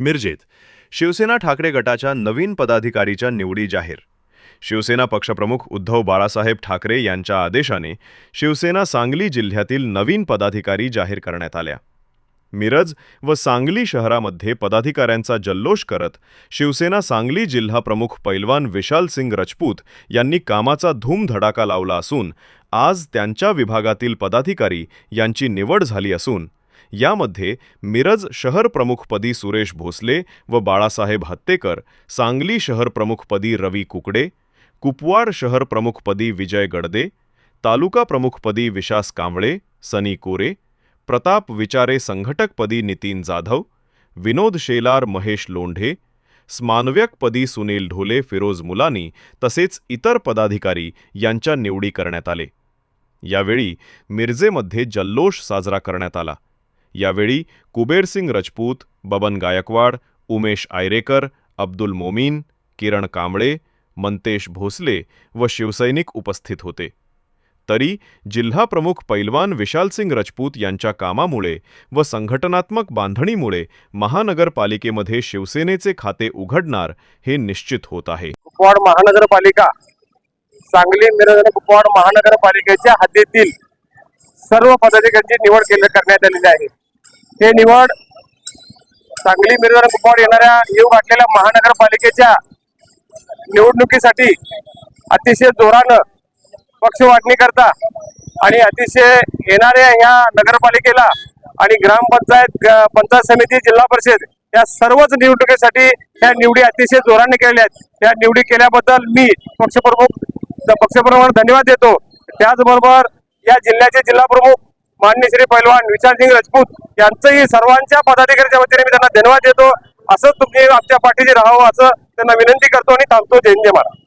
मिरजेत. शिवसेना ठाकरे गटाच्या नवीन पदाधिकारीच्या निवडी जाहीर. शिवसेना पक्षप्रमुख उद्धव बाळासाहेब ठाकरे यांच्या आदेशाने शिवसेना सांगली जिल्ह्यातील नवीन पदाधिकारी जाहीर करण्यात आल्या. मिरज व सांगली शहरामध्ये पदाधिकाऱ्यांचा जल्लोष करत शिवसेना सांगली जिल्हा प्रमुख पैलवान विशाल सिंग रजपूत यांनी कामाचा धूमधडाका लावला असून आज त्यांच्या विभागातील पदाधिकारी यांची निवड झाली असून यामध्ये मिरज शहर प्रमुखपदी सुरेश भोसले व बाळासाहेब हत्तेकर सांगली शहर प्रमुखपदी रवी कुकडे कुपवाड शहर प्रमुखपदी विजय गडदे तालुका प्रमुखपदी विशास कांबळे सनी कोरे प्रताप विचारे संघटकपदी नितीन जाधव विनोद शेलार महेश लोंढे स्मानव्यकपदी सुनील ढोले फिरोज मुलानी तसेच इतर पदाधिकारी यांच्या निवडी करण्यात आले. यावेळी मिरजेमध्ये जल्लोष साजरा करण्यात आला. यावेळी कुबेरसिंग रजपूत बबन गायकवाड उमेश आयरेकर अब्दुल मोमीन किरण कांबळे मंतेश भोसले व शिवसैनिक उपस्थित होते. तरी जिल्हा प्रमुख पैलवान विशालसिंग रजपूत यांच्या कामामुळे व संघटनात्मक बांधणीमुळे महानगरपालिकेमध्ये शिवसेनेचे खाते उघडणार हे निश्चित होत आहे. कुपवाड महानगरपालिका सांगली मिरज कुपवाड महानगरपालिकेच्या हद्दीतील सर्व पदाधिकाऱ्यांची निवड केली करण्यात आलेली आहे. हे निवड सांगली मिरवर आणि येणाऱ्या येऊ घातलेल्या महानगरपालिकेच्या निवडणुकीसाठी अतिशय जोरानं पक्ष वाटणी करता आणि अतिशय येणाऱ्या ह्या नगरपालिकेला आणि ग्रामपंचायत पंचायत समिती जिल्हा परिषद या सर्वच निवडणुकीसाठी ह्या निवडी अतिशय जोराने केल्या आहेत. त्या निवडी केल्याबद्दल मी पक्षप्रमुख पक्षप्रमुख धन्यवाद देतो. त्याचबरोबर या जिल्ह्याचे जिल्हाप्रमुख मान्य श्री पैलवान विशालसिंग राजपूत यांचंही सर्वांच्या पदाधिकाऱ्यांच्या वतीने मी त्यांना धन्यवाद देतो. असंच तुम्ही आमच्या पाठीशी राहावं असं त्यांना विनंती करतो आणि थांबतो. जय हिंद जय महाराज